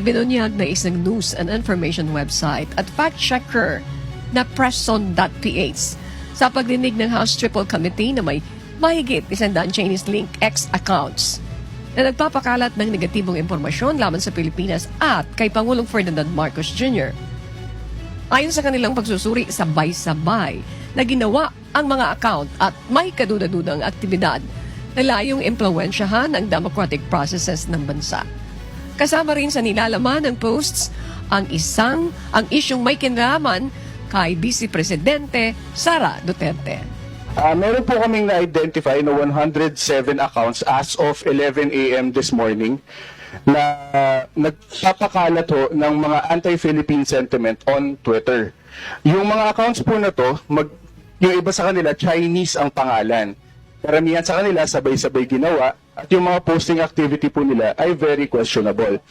Ibinunyag na isang news and information website at fact-checker na presson.ph sa pagdinig ng House Triple Committee na may mahigit isandaan Chinese link X accounts na nagpapakalat ng negatibong impormasyon laban sa Pilipinas at kay Pangulong Ferdinand Marcos Jr. Ayon sa kanilang pagsusuri, sabay-sabay na ginawa ang mga account at may kadudadudang aktibidad na layong impluensyahan ang democratic processes ng bansa. Kasama rin sa nilalaman ng posts ang isang, ang isyong may kinraman kay Vice Presidente Sara Duterte. Ah, meron po kaming na-identify na 107 accounts as of 11 a.m. this morning na ah, nagpapakalat ho ng mga anti-Philippine sentiment on Twitter. Yung mga accounts po na to, mag, yung iba sa kanila, Chinese ang pangalan. Karamihan sa kanila, sabay-sabay ginawa at yung mga posting activity po nila ay very questionable.